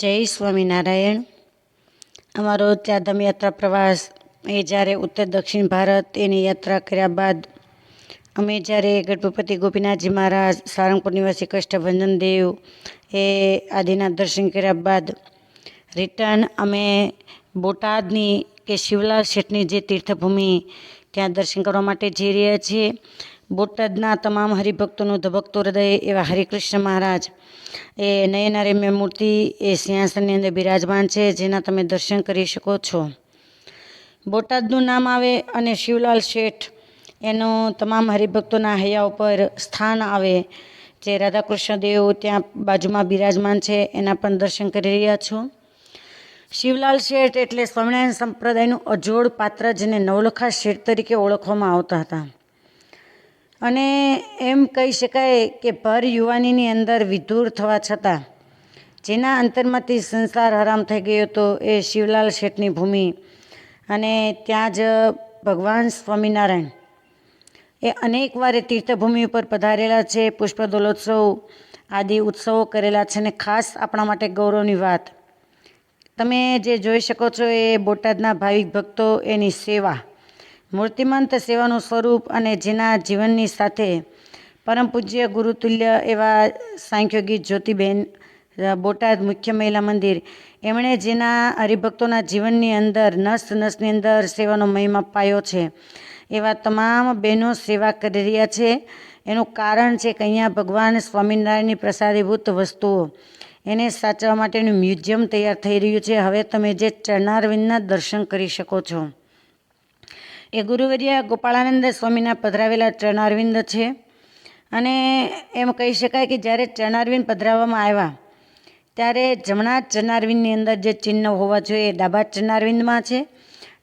જય સ્વામિનારાયણ. અમારો ચારધામ યાત્રા પ્રવાસ એ જ્યારે ઉત્તર દક્ષિણ ભારત એની યાત્રા કર્યા બાદ અમે જ્યારે ગઢપતિ ગોપીનાથજી મહારાજ, સારંગપુર નિવાસી કષ્ટભંજન દેવ એ આદિના દર્શન કર્યા બાદ રિટર્ન અમે બોટાદની કે શિવલાલ શેઠની જે તીર્થભૂમિ ત્યાં દર્શન કરવા માટે જઈ રહ્યા છીએ. બોટાદના તમામ હરિભક્તોનું ધબકતું હૃદય એવા હરિકૃષ્ણ મહારાજ. એ નયનારમ્ય મૂર્તિ એ સિંહાસનની અંદર બિરાજમાન છે, જેના તમે દર્શન કરી શકો છો. બોટાદનું નામ આવે અને શિવલાલ શેઠ એનું તમામ હરિભક્તોના હૈયા ઉપર સ્થાન આવે, જે રાધાકૃષ્ણ દેવ ત્યાં બાજુમાં બિરાજમાન છે, એના પણ દર્શન કરી રહ્યા છો. શિવલાલ શેઠ એટલે સ્વામિનારાયણ સંપ્રદાયનું અજોડ પાત્ર જેને નવલખા શેઠ તરીકે ઓળખવામાં આવતા હતા. અને એમ કહી શકાય કે ભર યુવાનીની અંદર વિધુર થવા છતાં, જેના અંતરમાંથી સંસાર હરામ થઈ ગયો હતો એ શિવલાલ શેઠની ભૂમિ અને ત્યાં જ ભગવાન સ્વામિનારાયણ. એ અનેક વાર તીર્થભૂમિ ઉપર પધારેલા છે પુષ્પ દોલોત્સવ આદિ ઉત્સવો કરેલા છે અને ખાસ આપણા માટે ગૌરવની વાત. તમે જે જોઈ શકો છો એ બોટાદના ભાવિક ભક્તો એની સેવા મૂર્તિમંત સેવાનું સ્વરૂપ અને જેના જીવનની સાથે પરમ પૂજ્ય ગુરુતુલ્ય એવા સાંખ્યોગી જ્યોતિબેન બોટાદ મુખ્ય મહિલા મંદિર, એમણે જેના હરિભક્તોના જીવનની અંદર, નસ નસની અંદર સેવાનો મહિમા પાયો છે, એવા તમામ બહેનો સેવા કરી રહ્યા છે. એનું કારણ છે કે અહીંયા ભગવાન સ્વામિનારાયણની પ્રસાદીભૂત વસ્તુઓ. એને સાચવવા માટેનું મ્યુઝિયમ તૈયાર થઈ રહ્યું છે. હવે તમે જે ચરણારવિંદના દર્શન કરી શકો છો. એ ગુરુવર્ય ગોપાળાનંદ સ્વામીના પધરાવેલા ચરણારવિંદ છે. અને એમ કહી શકાય કે જ્યારે ચરણારવિંદ પધરાવવામાં આવ્યા, ત્યારે જમણા ચરણારવિંદની અંદર જે ચિહ્ન હોવા જોઈએ એ ડાબા ચરણારવિંદમાં છે.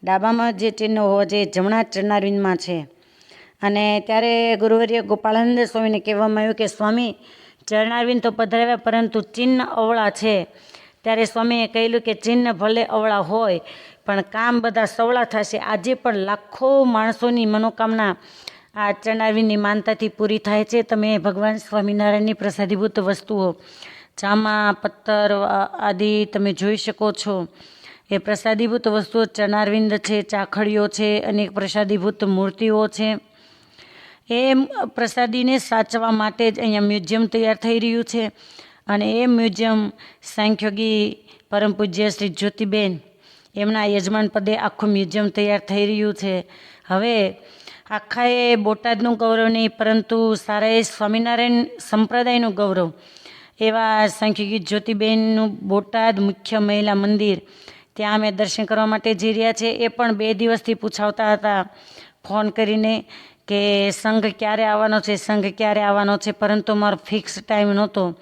ડાબામાં જે ચિહ્ન હોવા જોઈએ એ જમણા ચરણારવિંદમાં છે. અને ત્યારે ગુરુવર્ય ગોપાળાનંદ સ્વામીને કહેવામાં આવ્યું કે, સ્વામી ચરણારવિંદ તો પધરાવ્યા, પરંતુ ચિહ્ન અવળા છે. ત્યારે સ્વામીએ કહેલું કે, ચિહ્ન ભલે અવળા હોય પણ કામ બધા સવળા થશે. આજે પણ લાખો માણસોની મનોકામના આ ચણાવીની માનતાથી પૂરી થાય છે. તમે ભગવાન સ્વામિનારાયણની પ્રસાદીભૂત વસ્તુઓ ચામા પથ્થર આદિ તમે જોઈ શકો છો. એ પ્રસાદીભૂત વસ્તુઓ ચણારવિંદ છે, ચાખડીઓ છે, અનેક પ્રસાદીભૂત મૂર્તિઓ છે. એ પ્રસાદીને સાચવા માટે જ અહીંયા મ્યુઝિયમ તૈયાર થઈ રહ્યું છે. અને એ મ્યુઝિયમ સાંખ્યોગી પરમ પૂજ્ય શ્રી જ્યોતિબેન એમના યજમાન પદે આખું મ્યુઝિયમ તૈયાર થઈ રહ્યું છે. હવે આખા એ બોટાદનું ગૌરવ નહીં, પરંતુ સારા એ સ્વામિનારાયણ સંપ્રદાયનું ગૌરવ. એવા સંખ્યગીત જ્યોતિબેનનું બોટાદ મુખ્ય મહિલા મંદિર. ત્યાં અમે દર્શન કરવા માટે જઈ રહ્યા છે. એ પણ બે દિવસથી પૂછાવતા હતા. ફોન કરીને કે સંઘ ક્યારે આવવાનો છે, સંઘ ક્યારે આવવાનો છે, પરંતુ મારો ફિક્સ ટાઈમ નહોતો.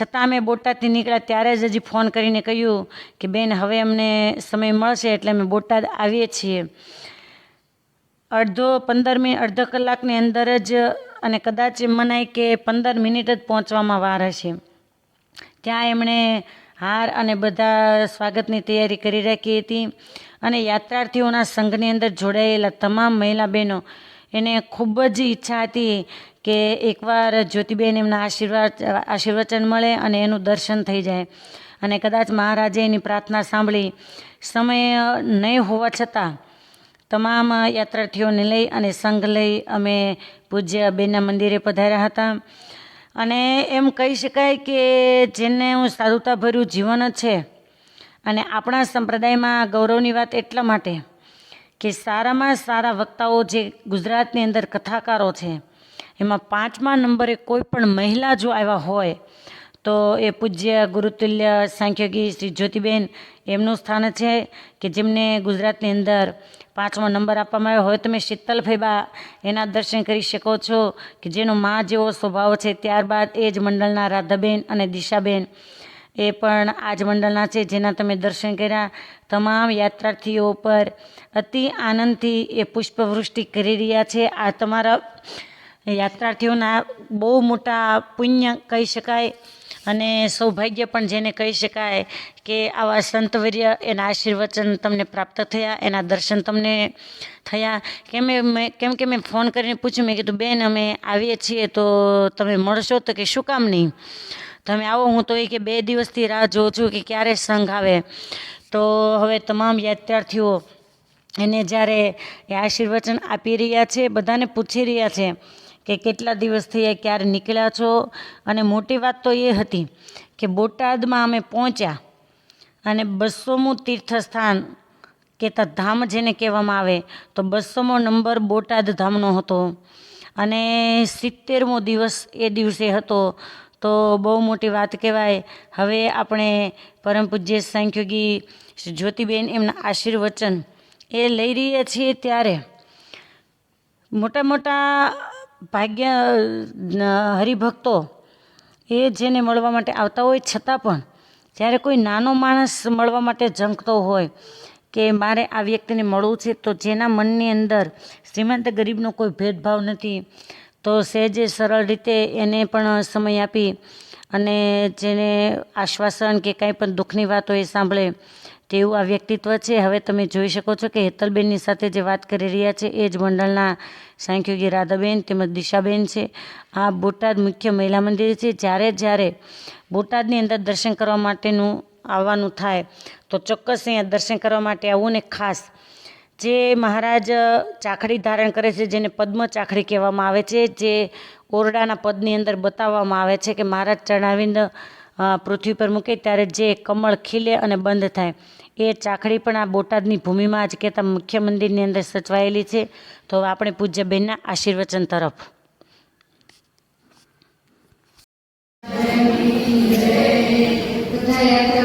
છતાં અમે બોટાદથી નીકળ્યા ત્યારે જ હજી ફોન કરીને કહ્યું કે, બેન, હવે અમને સમય મળશે એટલે અમે બોટાદ આવીએ છીએ. અડધો પંદર મિનિટ, અડધો કલાકની અંદર જ અને કદાચ મનાય કે પંદર મિનિટ જ પહોંચવામાં વાર હશે. ત્યાં એમણે હાર અને બધા સ્વાગતની તૈયારી કરી રાખી હતી અને યાત્રાર્થીઓના સંઘની અંદર જોડાયેલા તમામ મહિલા બહેનો એને ખૂબ જ ઈચ્છા હતી કે એકવાર જ્યોતિબેન એમના આશીર્વાદ, આશીર્વચન મળે અને એનું દર્શન થઈ જાય. અને કદાચ મહારાજે એની પ્રાર્થના સાંભળી. સમય નહીં હોવા છતાં તમામ યાત્રાર્થીઓને લઈ અને સંઘ લઈ અમે પૂજ્ય બેનના મંદિરે પધાર્યા હતા. અને એમ કહી શકાય કે જેને હું સાધુતાભર્યું જીવન છે અને આપણા સંપ્રદાયમાં ગૌરવની વાત એટલા માટે કે સારામાં સારા વક્તાઓ જે ગુજરાતની અંદર કથાકારો છે, એમાં પાંચમા નંબરે કોઈ પણ મહિલા જો આવ્યા હોય, તો એ પૂજ્ય ગુરુતુલ્ય સાંખ્યોગી શ્રી જ્યોતિબેન એમનું સ્થાન છે કે જેમને ગુજરાતની અંદર પાંચમો નંબર આપવામાં આવ્યો હોય. તમે શીતલ ફેબા એના દર્શન કરી શકો છો કે જેનો મા જેવો સ્વભાવ છે. ત્યારબાદ એ જ મંડળના રાધાબેન અને દિશાબેન એ પણ આ જ મંડળના છે, જેના તમે દર્શન કર્યા. તમામ યાત્રાર્થીઓ પર અતિ આનંદથી એ પુષ્પવૃષ્ટિ કરી રહ્યા છે. આ તમારા યાત્રાર્થીઓના બહુ મોટા પુણ્ય કહી શકાય અને સૌભાગ્ય પણ જેને કહી શકાય કે આવા સંતવર્ય એના આશીર્વચન તમને પ્રાપ્ત થયા, એના દર્શન તમને થયા. કેમ મેં, કેમ કે મેં ફોન કરીને પૂછ્યું, મેં કીધું, બેન, અમે આવીએ છીએ તો તમે મળશો? તો કે, શું કામ નહીં? તમે આવો, હું તો એ કે બે દિવસથી રાહ જોઉં છું કે ક્યારે સંઘ આવે. તો હવે તમામ યાત્રાર્થીઓ એને જ્યારે એ આશીર્વચન આપી રહ્યા છે, બધાને પૂછી રહ્યા છે કે કેટલા દિવસથી એ ક્યારે નીકળ્યા છો? અને મોટી વાત તો એ હતી કે બોટાદમાં અમે પહોંચ્યા અને બસોમું તીર્થસ્થાન કહેતા ધામ જેને કહેવામાં આવે, તો બસોમો નંબર બોટાદ ધામનો હતો. અને સિત્તેરમો દિવસ એ દિવસે હતો તો બહુ મોટી વાત કહેવાય. હવે આપણે પરમ પૂજ્ય સાંખ્યોગી જ્યોતિબેન એમના આશીર્વચન એ લઈ રહીએ છીએ ત્યારે. મોટા મોટા ભાગ્ય હરિભક્તો એ જેને મળવા માટે આવતા હોય, છતાં પણ જ્યારે કોઈ નાનો માણસ મળવા માટે ઝંકતો હોય કે મારે આ વ્યક્તિને મળવું છે, તો જેના મનની અંદર શ્રીમંત ગરીબનો કોઈ ભેદભાવ નથી તો સહેજ સરળ રીતે એને પણ સમય આપી અને જેને આશ્વાસન કે કાંઈ પણ દુઃખની વાત હોય એ સાંભળે તેવું આ વ્યક્તિત્વ છે. હવે તમે જોઈ શકો છો કે હેતલબેનની સાથે જે વાત કરી રહ્યા છે એ જ મંડળના સાંખ્યોગી રાધાબેન તેમજ દિશાબેન છે. આ બોટાદ મુખ્ય મહિલા મંદિર છે. જ્યારે જ્યારે બોટાદની અંદર દર્શન કરવા માટેનું આવવાનું થાય તો ચોક્કસ અહીંયા દર્શન કરવા માટે આવું ને ખાસ જે મહારાજ ચાખડી ધારણ કરે છે જેને પદ્મ ચાખડી કહેવામાં આવે છે જે ઓરડાના પદની અંદર બતાવવામાં આવે છે કે મહારાજ ચણાવીને પૃથ્વી પર મૂકે ત્યારે જે કમળ ખીલે અને બંધ થાય એ ચાખડી પણ આ બોટાદની ભૂમિમાં જ કહેતા મુખ્ય મંદિરની અંદર સચવાયેલી છે તો હવે આપણે પૂજ્ય બહેનના આશીર્વચન તરફ બધા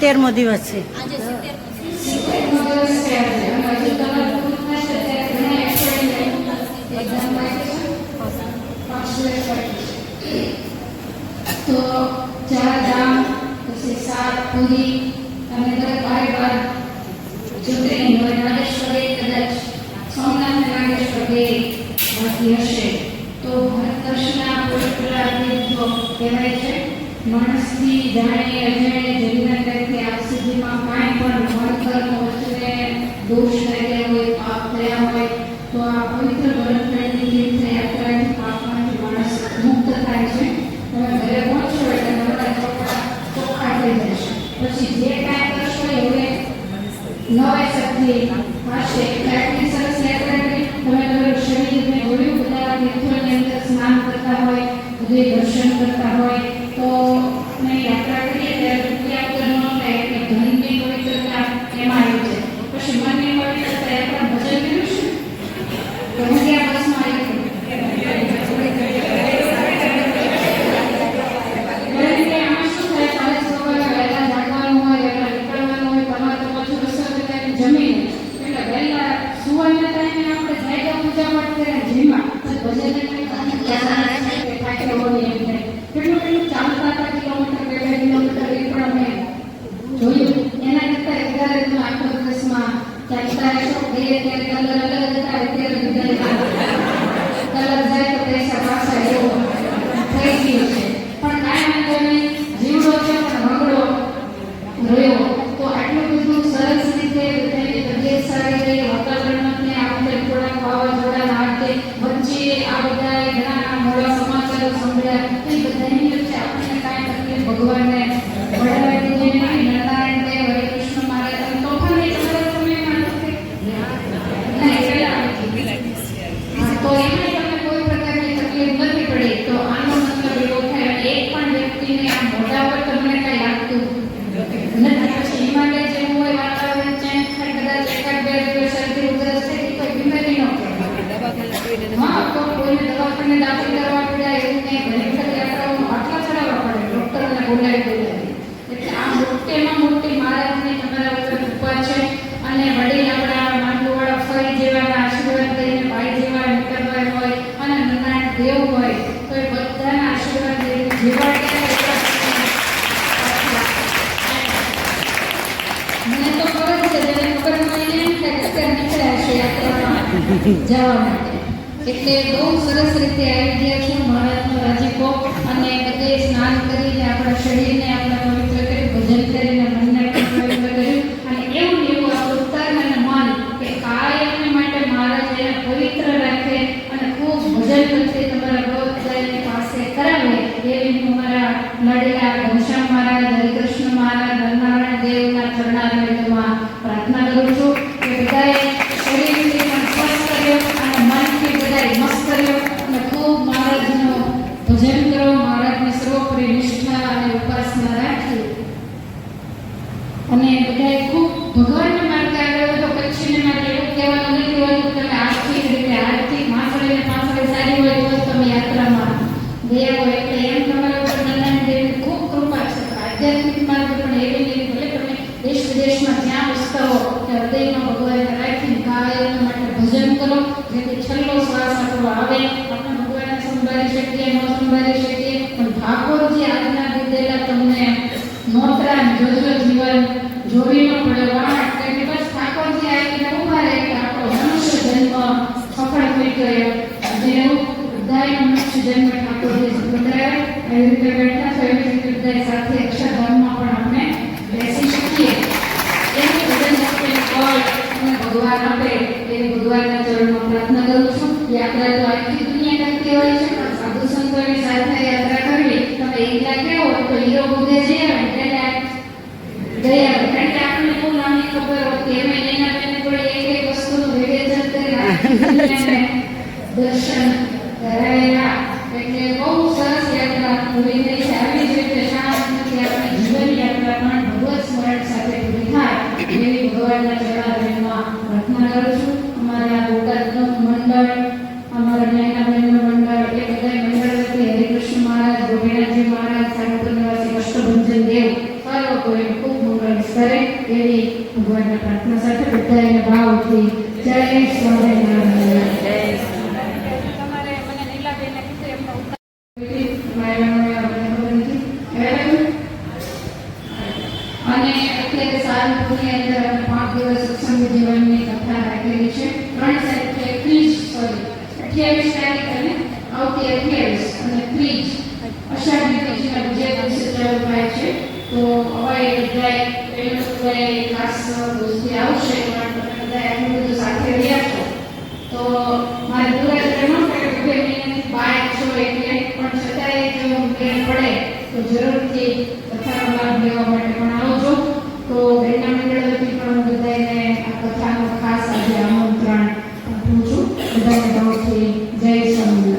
છે દિવસ છે. તો ચાર ધામ પછી સાત પુરી અને દરેક બારે બાર જ્યોતિર્લિંગ હોય નાગેશ્વરી કદાચ સોમનાથ નાગેશ્વર બાકી હશે. તો ભારત દર્શનના પવિત્ર તીર્થો કહેવાય છે માણસની જાણે અજાણે જમીના Sí. વચ્ચે આ બધા ઘણા મોડા સમાચારો સાંભળ્યા. એ બધાની વચ્ચે આપણને કાંઈ તકલીફ ભગવાનને વડાવી દીધી નહીં નારાયણ દેવ હરે કૃષ્ણ મહારાજ અને તોફાન એ તમારા સમયમાં નથી નહીં પહેલા હા, તો એમાં તમને કોઈ પ્રકારની તકલીફ નથી પડી તો આનો મતલબ એવો થાય અને એક પણ વ્યક્તિને આ મોઢા પર તમને કઈ લાગતું નથી પછી હિમાલય જેવું હોય વાતાવરણ ચેન્જ થાય કદાચ એકાદ બે દિવસ શરદી ઉધરસ થઈ તો બીમારી ન પડે હા તો કોઈને દવાખાને દાખલ કરવા પડે એવું નહીં ઘણી વખત યાત્રાઓમાં આટલા ચડાવવા પડે ડોક્ટરને બોલાવી બોલાવી એટલે આ મોટેમાં મોટી મહારાજની તમારા ઉપર કૃપા છે અને વડીલ આપણા માંડુવાળા ફરી જેવાના આશીર્વાદ લઈને ભાઈ જેવા નીકળવા હોય અને નારાયણ દેવ હોય તો એ બધાના આશીર્વાદ લઈને જેવા ત્યાં એટલા મને તો ખબર છે જેને ખબર નીકળ્યા છે જવા એટલે બહુ સરસ રીતે આવી ગયા છો મહારાજનો રાજીપો અને બધે સ્નાન કરીને આપણા શરીરને આપણે પવિત્ર કરી ભજન કરીને મનને પણ પવિત્ર કર્યું અને એવું ને એવું આપણું તન અને મન કે કાયમને માટે મહારાજ એને પવિત્ર રાખે અને ખૂબ ભજન ભક્તિ તમારા બધાની પાસે કરાવે એવી હું મારા નડેલા ઘનશ્યામ મહારાજ હરિકૃષ્ણ મહારાજ નરનારાયણ દેવના ચરણારવિંદમાં પ્રાર્થના કરું છું કે બધાએ શરીરથી પણ સ્વસ્થ રહ્યો અને મનથી બધાએ મસ્ત રહ્યો અને ખૂબ મહારાજનું ભજન કરો મહારાજની સર્વોપરી નિષ્ઠા અને ઉપાસના રાખી અને બધાએ ખૂબ ભગવાનના માર્ગે આગળ વધો કચ્છીને માટે એવું કહેવાનું નથી હોતું તમે આર્થિક રીતે, આર્થિક માસળે પાછળ સારી હોય તો તમે યાત્રામાં ગયા હોય. એટલે એમ તમારા ઉપર નારાયણ દેવની ખૂબ કૃપા છે. આધ્યાત્મિક માર્ગ પણ એવી રીતે ભલે તમે દેશ વિદેશમાં જ્યાં હો, ત્યાં હૃદયમાં ભગવાનને રાખીને કાયમ માટે ભજન કરો. જેથી છેલ્લો શ્વાસ આપણો આવે. આપણે ભગવાનને સંભાળી શકીએ, ન સંભાળી શકીએ. પણ ઠાકોરજી આજ્ઞા દીધેલા તમને નોતરા જોજો જીવન જોઈને પડે વાટ કે બસ ઠાકોરજી આવીને ઊભા રહે કે આપણો મનુષ્ય જન્મ સફળ થઈ ગયો. જેવું બધાય મનુષ્ય જન્મ ઠાકોરજી બતાવે એવી રીતે બેઠા છો, એવી રીતે બધા સાથે અક્ષરધામમાં પણ આપણે બેસી શકીએ. એવી ભજન ભક્તિની ફળ અને ભગવાન આપે એ ભગવાનના ચરણમાં પ્રાર્થના કરું છું. યાત્રા તો આખી દુનિયા કરતી હોય છે, પણ સાધુ સંતોની સાથે યાત્રા કરવી, તમે એકલા કેવો? તો હીરો બુદ્ધે જઈ ને એટલે ગયા કારણ કે આપણને બહુ નાની ખબર હોતી. એમાં એના એક એક વસ્તુનું વિવેચન કરી દર્શન કરાયેલા એટલે બહુ સરસ યાત્રા. પૂરી થઈ છે આવી જ રીતે શાંતિથી આપણી જીવન યાત્રા પણ ભગવત સ્મરણ સાથે પૂરી થાય એવી ભગવાનના ચરણારવિંદમાં પ્રાર્થના કરું છું અમારા બોટાદનું મંડળ અમારા જ્ઞાનાબેનનું મંડળ એ બધા મંડળ વતી હરિકૃષ્ણ મહારાજ ગોપીનાથજી મહારાજ સાગર નિવાસી કષ્ટભંજન દેવ સર્વ કોઈ ખૂબ મંગળ કરે એવી ભગવાનના પ્રાર્થના સાથે બધાને ભાવથી જય સ્વામિનારાયણ તમારે મને નીલાબેને કીધું એમનો ઉત્તર મારા મને ખબર નથી બરાબર? અને અત્યારે સારંગપુરની અંદર અમે પાંચ દિવસ સત્સંગ જીવનની કથા રાખેલી છે ત્રણ તારીખે ત્રીસ સોરી અઠ્યાવીસ તારીખ અને આવતી અઠ્યાવીસ અને ત્રીસ અષાઢી બીજના બીજા દિવસે ચાલુ થાય છે તો હવે બધાએ બધાએ ખાસ દોસ્તી આવશે પણ તમે બધા આટલું બધું સાથે રહ્યા છો. તો મારે પૂરા જન્મ પડે બે મહિનાથી બહાર છો, એટલે પણ છતાંય જો મેળ પડે, તો જરૂરથી કથાનો લાભ લેવા માટે પણ આવજો તો બેના મંડળ વતી પણ હું બધાને આ કથાનો ખાસ આજે આમંત્રણ આપું છું. બધાને ભાવથી જય સ્વામી